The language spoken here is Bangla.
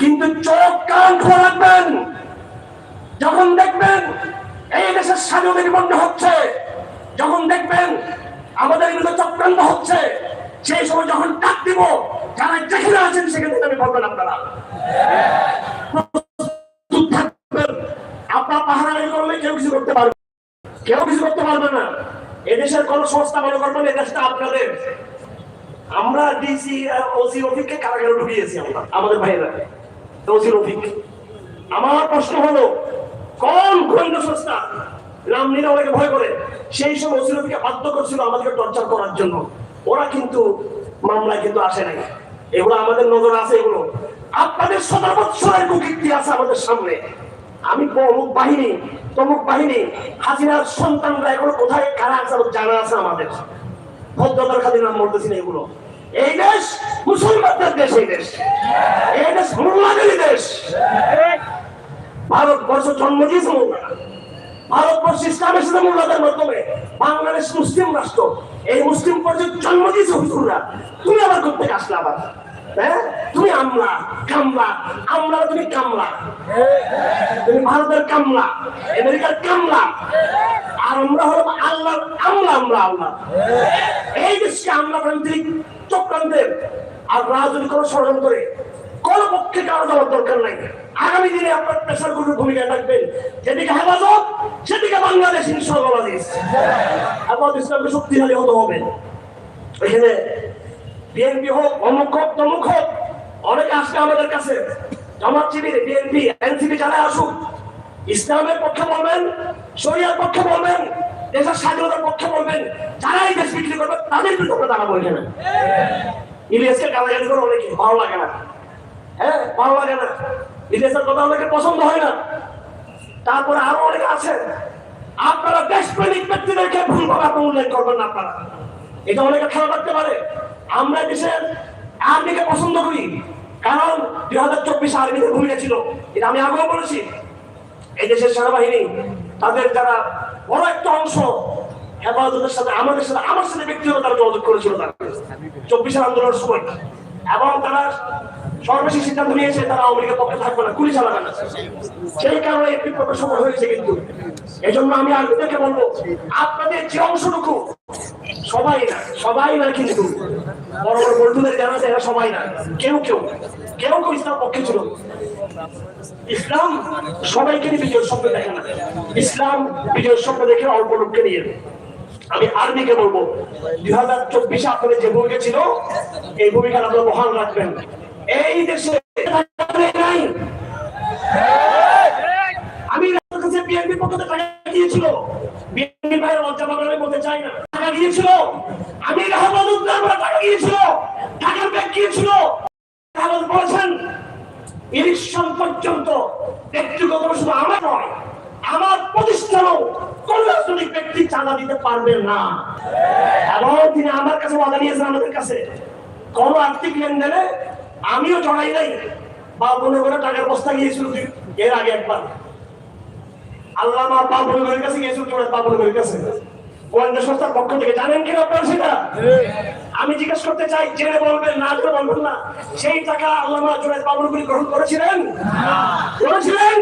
কিন্তু চোখ কান খোলা রাখবেন। যখন দেখবেন এই দেশের স্বাধীনতা বিপন্ন হচ্ছে, যখন দেখবেন আমাদের বিরুদ্ধে চক্রান্ত হচ্ছে, সেই সময় যখন ডাক দিব, যারা যেখানে আছেন সেখান আমি বলবেন আপনারা। আপনার করলে কেউ কিছু করতে পারবে কেউ কিছু করতে পারবে না। এদেশের কোন সংস্থা মনে করবেন এদেশটা আপনাদের। আমরা ডিসি ওসি কারাগারে ঢুকিয়েছি আমরা, আমাদের ভাইয়েরা। ওসি আমার প্রশ্ন হলো, কোন সংস্থা ভয় করে? সেই সময় ওসি বাধ্য করছিল আমাদেরকে টর্চার করার জন্য। ওরা কিন্তু মামলায় কিন্তু আসে নাই। এগুলো আমাদের নজর আছে এগুলো। আপনাদের সদর বৎসরের কুকীর্তি আছে আমাদের সামনে। আমি অমুক বাহিনী তমুক বাহিনী, হাসিনার সন্তানরা এগুলো কোথায়, কারা আছে জানা আছে আমাদের। ভদ্রতার খাতির নাম বলতেছি না এগুলো। এই দেশ মুসলমানদের দেশ, এই দেশ। এই দেশ মোল্লাদেরই দেশ। ভারতবর্ষ জন্ম দিয়েছে ভারতবর্ষ ইসলামের সাথে মোল্লাদের মাধ্যমে। বাংলাদেশ মুসলিম রাষ্ট্র। এই মুসলিম পর্যায়ে জন্ম দিয়েছে হুজুররা। তুমি আবার করতে আসলে আবার? হ্যাঁ? তুমি আমলা, কামলা। আমরা তুমি কামলা। তুমি ভারতের কামলা, আমেরিকার কামলা। আর আমরা হলো আল্লাহ আমলা আমরা আল্লাহ। এই দেশকে আমলাতান্ত্রিক চক্রান্তের আর রাজনৈতিক কোনো ষড়যন্ত্রে, কোন পক্ষে কারও যাওয়ার দরকার নাই। আগামী দিনে আপনার পেশার কোনো ভূমিকা থাকবেন যেদিকে হেফাজত, সেদিকে বাংলাদেশ ইনশাল্লাহ বাংলাদেশ। হেফাজত ইসলামকে শক্তিশালী হতে হবে। এখানে বিএনপি হোক, অমুক হোক, তমুক হোক, অনেকে আসবে আমাদের কাছে। জামাত শিবির, বিএনপি, এনসিপি যারা আসুক, ইসলামের পক্ষে বলবেন, শরিয়ার পক্ষে বলবেন, দেশের স্বাধীনতার পক্ষে বলবেন, যারাই দেশ বিক্রি করবে, তাদের বিরুদ্ধে দাঁড়াবো এখানে। ইলিয়াসকে গালাগালি করে অনেকে ভালো লাগে না। হ্যাঁ ভালো লাগে না। ইলিয়াসের কথা অনেকে পছন্দ হয় না। তারপরে আরও অনেকে আছে আপনারা দেশপ্রেমিক ব্যক্তিদেরকে ভুলভাবে আপনার উল্লেখ করবেন না আপনারা। এটা অনেকে খেয়াল রাখতে পারে। আমরা দেশের আর্মিকে পছন্দ করি, কারণ দুই হাজার চব্বিশে আর্মিতে ভূমিকা ছিল এটা আমি আগেও বলেছি। এই দেশের সেনাবাহিনী, তাদের যারা বড় একটা অংশ হেফাজতের সাথে, আমাদের সাথে, আমার সাথে ব্যক্তিগত তারা যোগাযোগ করেছিল তারা। চব্বিশের আন্দোলনের সময়। এবং তারা সর্বশেষ সিদ্ধান্ত নিয়েছে, তারা আওয়ামী লীগের পক্ষে থাকবে না, গুলি চালাবে না। সেই কারণে বিপ্লবের সময় হয়েছে কিন্তু। এই আমি আর্মিদেরকে বলব, আপনাদের যে অংশটুকু সবাই না সবাই না কিন্তু। বড় বড় বন্ধুদের আছে এরা সবাই না। কেউ কেউ কেউ কেউ ইসলাম পক্ষে ছিল। ইসলাম সবাইকে নিয়ে বিজয়ের স্বপ্ন দেখে না। ইসলাম বিজয়ের স্বপ্ন দেখে অল্প লোককে নিয়ে। আমি আর্মিকে বলব, দুই হাজার চব্বিশে আপনাদের যে ভূমিকা ছিল, এই ভূমিকা আপনারা বহাল রাখবেন। এই দেশে নাই আমি রাষ্ট্রের কাছে বিএনপির পক্ষ থেকে টাকা দিয়েছিল বিএনপি ভাইয়ের লজ্জা পাবে আমি বলতে চাই না টাকা দিয়েছিল আমি রাহমান উদ্দার টাকা আর্থিক লেনদেনে আমিও জড়াই নাই, বা মনে করে টাকার বস্তা গিয়েছিল এর আগে একবার। আল্লাহ মা বাবুলের কাছে গিয়েছিল বাবুলের কাছে। গোয়েন্দা সংস্থার পক্ষ থেকে জানেন কিনা আপনারা সেটা? করতে চাই জেনে বলবেন না জেনে বলবেন না। সেই টাকা আল্লাহ বাবুল গ্রহণ করেছিলেন? করেছিলেন?